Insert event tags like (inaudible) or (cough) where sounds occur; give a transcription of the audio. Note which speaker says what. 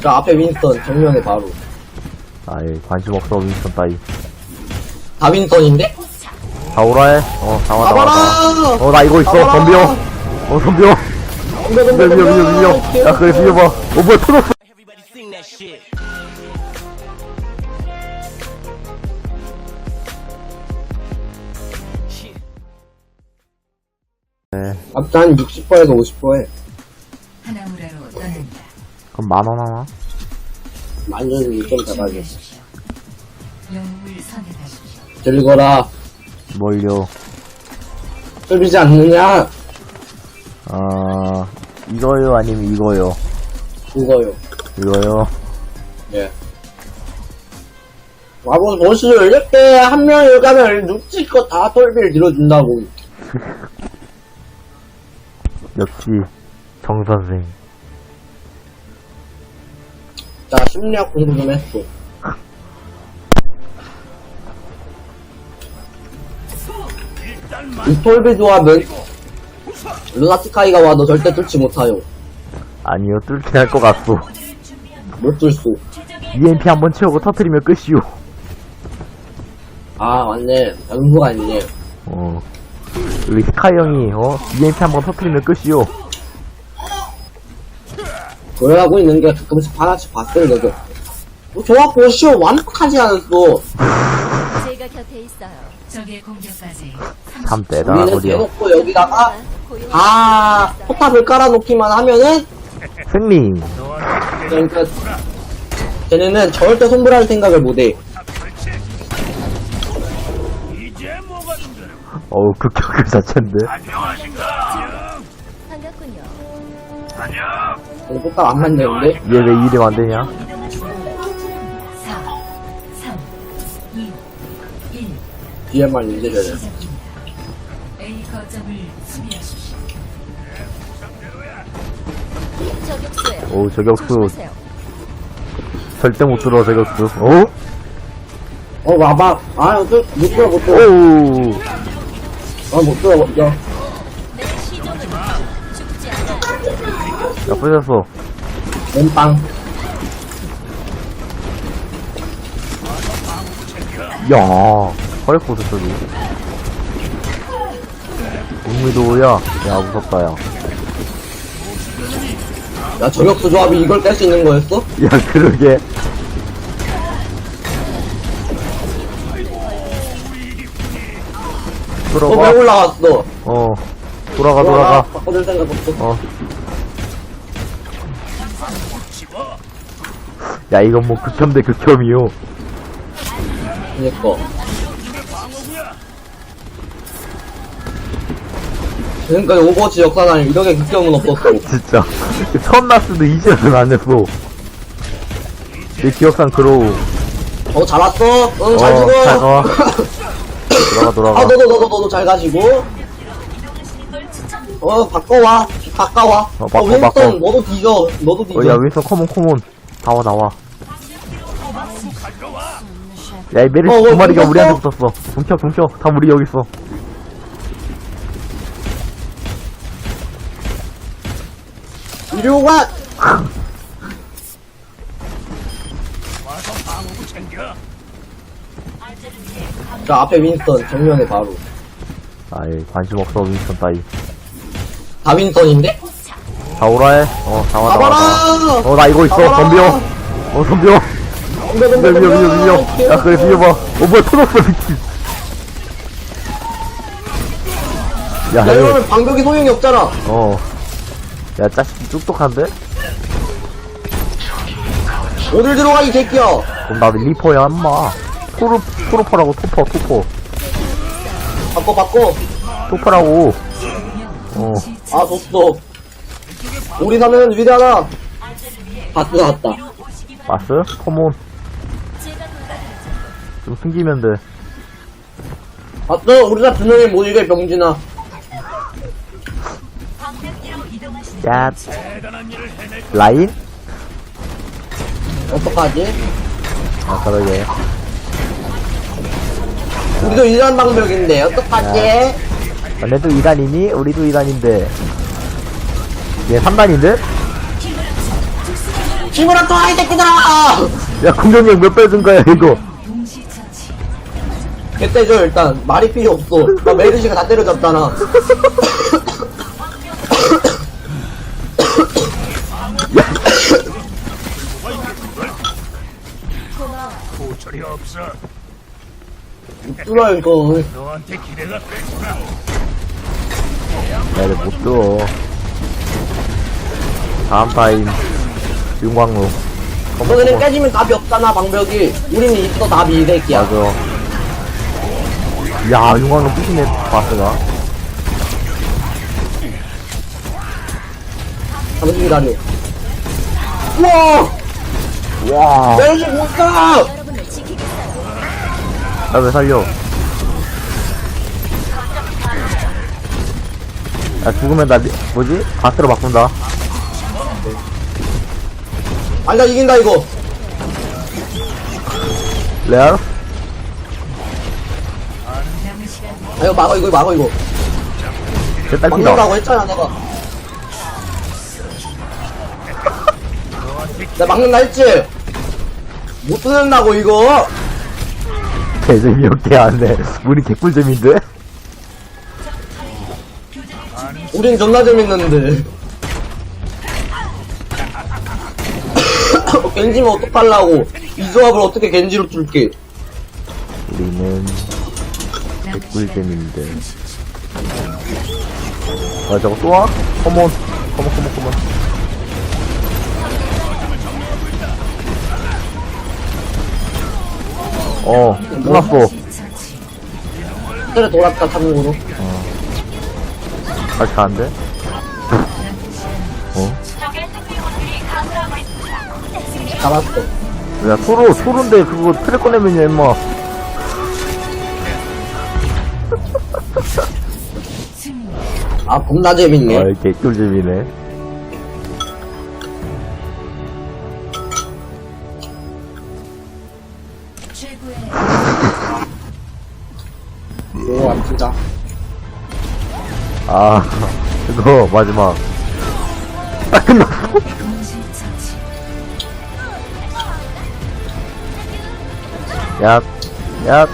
Speaker 1: 저 앞에 윈스턴 정면에 바로
Speaker 2: 아이 관심 없어 윈스턴 따위
Speaker 1: 다 윈스턴인데?
Speaker 2: 다 오라 해? 어 나와 나와
Speaker 1: 가봐라!
Speaker 2: 어나 이거 있어
Speaker 1: 가봐라!
Speaker 2: 덤벼 어 덤벼
Speaker 1: 덤벼 덤벼
Speaker 2: 밀려 밀려 밀려 밀려 야 그래 밀려봐 어 뭐야 터졌어
Speaker 3: Everybody sing that shit.
Speaker 1: 아까 한 60%에서 50%에.
Speaker 4: 하나무라로 떠난다.
Speaker 2: 그럼 만 원 하나?
Speaker 1: 만전이 좀 작아져
Speaker 4: 준비하십시오. 영웅을 선택하십시오.
Speaker 1: 들거라.
Speaker 2: 뭘요?
Speaker 1: 쫄리지 않느냐?
Speaker 2: 아 이거요? 아니면 이거요?
Speaker 1: 이거요.
Speaker 2: 이거요?
Speaker 1: 예. 와본 보시를 이렇게 한 명이 가면 눈치껏 다 털비를 들어준다고 (laughs)
Speaker 2: 역시 정선생.
Speaker 1: 자 심리학 공부 좀 했어. 이 톨비 조합은 루나티카이가 와도 절대 뚫지 못하요
Speaker 2: 아니요 뚫긴 할 것 같소.
Speaker 1: 못 뚫수
Speaker 2: EMP 한번 채우고 터트리면 끝이오.
Speaker 1: 아 맞네. 연수가 있네.
Speaker 2: 어 우리 스카이 형이 어 EMP 한번 터트리면 끝이오
Speaker 1: 그래가고 있는 게 가끔씩 하나씩 봤을 때도. 뭐 조합 보시오 완벽하지 않았어
Speaker 5: 제가 곁에 있어요.
Speaker 4: 적의 공격까지
Speaker 2: 참
Speaker 1: 우리는
Speaker 2: 대단하구려.
Speaker 1: 대놓고 여기다가 다 포탑을 깔아놓기만 하면은
Speaker 2: 승리.
Speaker 1: 그러니까 쟤네는 절대 손불할 생각을 못해
Speaker 2: 어우 극혐 그 자체인데
Speaker 5: 반갑군요.
Speaker 1: 쟤네 포탑 안 맞는데
Speaker 2: 얘왜 이름 안 되냐
Speaker 4: 4, 3, 2, 1.
Speaker 1: 뒤에만
Speaker 4: 시작입니다. A 거점을 수비하십시오.
Speaker 5: 저격수예요.
Speaker 2: 오 저격수
Speaker 5: 조심하세요.
Speaker 2: 절대 못 들어 저격수 어?
Speaker 1: 어 와봐 아 어쩔 못 들어 못 들어
Speaker 2: 오우
Speaker 1: 아 못 들어 못 들어
Speaker 5: 죽지 않아요.
Speaker 2: 야 부셨어
Speaker 1: 몸빵
Speaker 2: 야 허리코드 소리 국미도야. 야 무섭다 야.
Speaker 1: 야 저격수 조합이 이걸 깰수 있는 거였어?
Speaker 2: 야 그러게 들어가.
Speaker 1: 올라갔어.
Speaker 2: 어. 돌아가 돌아가.
Speaker 1: 바꿔줄 생각 없어.
Speaker 2: 어. 야 이건 뭐 극혐 대 극혐이요.
Speaker 1: 그니까. 그러니까 오버워치 역사상 이렇게 극혐은 없었어. (laughs)
Speaker 2: 진짜. 처음 났을 때 이제는 안 했어. 내 기억상 그러고.
Speaker 1: 어 잘 왔어? 응 잘
Speaker 2: 어,
Speaker 1: 죽어.
Speaker 2: 잘 가. (laughs) 돌아가 돌아가
Speaker 1: 아 너도 너도 너도 잘 가시고 어 바꿔와 바꿔와
Speaker 2: 어, 바꿔,
Speaker 1: 윈스턴
Speaker 2: 바꿔.
Speaker 1: 너도 뒤져 너도 뒤져
Speaker 2: 어, 야, 윈서 커먼, 커먼. 나와, 나와. 야, 이 메르시
Speaker 1: 어,
Speaker 2: 두
Speaker 1: 어,
Speaker 2: 마리가
Speaker 1: 뭉쳤어?
Speaker 2: 우리한테 붙었어. 뭉쳐, 뭉쳐. 다 우리 여기 있어.
Speaker 1: 이리 오가 (laughs) 자 앞에 윈스턴 정면에 바로
Speaker 2: 아이, 관심 없어, 윈스턴 따위.
Speaker 1: 다 윈스턴인데?
Speaker 2: 다 오라 해. 어, 나와, 나와, 나와.
Speaker 1: 가봐라
Speaker 2: 어, 나 이거 있어.
Speaker 1: 가봐라.
Speaker 2: 덤벼. 어, 덤벼.
Speaker 1: 덤벼 덤벼
Speaker 2: 밀려, 밀려, 밀려, 밀려. 야, 그래, 밀려봐. 어, 뭐야, 터졌어, 미친. 야,
Speaker 1: 야
Speaker 2: 이거,
Speaker 1: 이러면 방벽이 소용이 없잖아
Speaker 2: 어. 야, 짜식 똑똑한데?
Speaker 1: 어딜 들어가 이 새끼야
Speaker 2: 그럼 나도 리퍼야, 엄마. 토르, 토르퍼라고, 토퍼, 토퍼.
Speaker 1: 바꿔 바꿔
Speaker 2: 토퍼라고. 어.
Speaker 1: 아 줬어 우리 사는 위대하다 바스 나왔다.
Speaker 5: 제가 돌봐드리죠.
Speaker 2: 좀 숨기면 돼.
Speaker 1: 바스 우리가 두 명이 못 이겨 병진아
Speaker 2: 야. 라인?
Speaker 1: 어떡하지?
Speaker 2: 아, 그러게.
Speaker 1: 우리도 이런 방벽인데 어떡하지?
Speaker 2: 너네도 2단이니? 우리도 2단인데. 얘 3단인데?
Speaker 1: 친구랑 또이 새끼들아!
Speaker 2: 야, 공격력 몇배준 거야, 이거?
Speaker 1: 개떼줘, 일단. 말이 필요 없어. 나 메르시가 다 때려잡잖아. (coughs)
Speaker 3: 고철이 없어.
Speaker 1: 뚫어, 이거.
Speaker 3: 너한테 기대가 됐구나.
Speaker 2: 야, 이거 못 줘. 다음 타임, 윤광로.
Speaker 1: 너네는 깨지면 답이 없잖아, 방벽이. 우리는 있어, 답이, 이 새끼야.
Speaker 2: 맞아. 야, 윤광로 부시네, 바스가.
Speaker 1: 잠시 기다려. 우와!
Speaker 2: 와,
Speaker 1: 메르시 못 가!
Speaker 2: 나 왜 살려? 야, 죽으면 나, 리- 뭐지? 바스로 바꾼다.
Speaker 1: 나 이긴다, 이거.
Speaker 2: 레알?
Speaker 1: 아, 이거 막어, 이거 막어, 이거.
Speaker 2: 제 딸피다.
Speaker 1: 막는다고 했잖아, 내가. (laughs) 나 막는다 했지? 못 뚫는다고, 이거.
Speaker 2: 개재미 없게 하네. 우리 개꿀잼인데?
Speaker 1: 우린 존나 재밌는데. (coughs) 겐지면 어떡하려고. 이 조합을 어떻게 겐지로 뚫게.
Speaker 2: 우리는 개꿀잼인데. 아, 저거 또 와? 컴온. 컴온, 컴온, 컴온. 어, 끝났어.
Speaker 4: 동시 처치.
Speaker 1: 때려 돌았다, 참고로.
Speaker 2: 잘 차는데? 어?
Speaker 1: 잡았어.
Speaker 2: 야, 소로, 소로인데 그거 트랙 꺼내면요, 임마.
Speaker 1: 아, 겁나 재밌네.
Speaker 2: 아이, 개꿀잼이네. 아, 이거, 마지막. 딱 끝났어. 야, 야.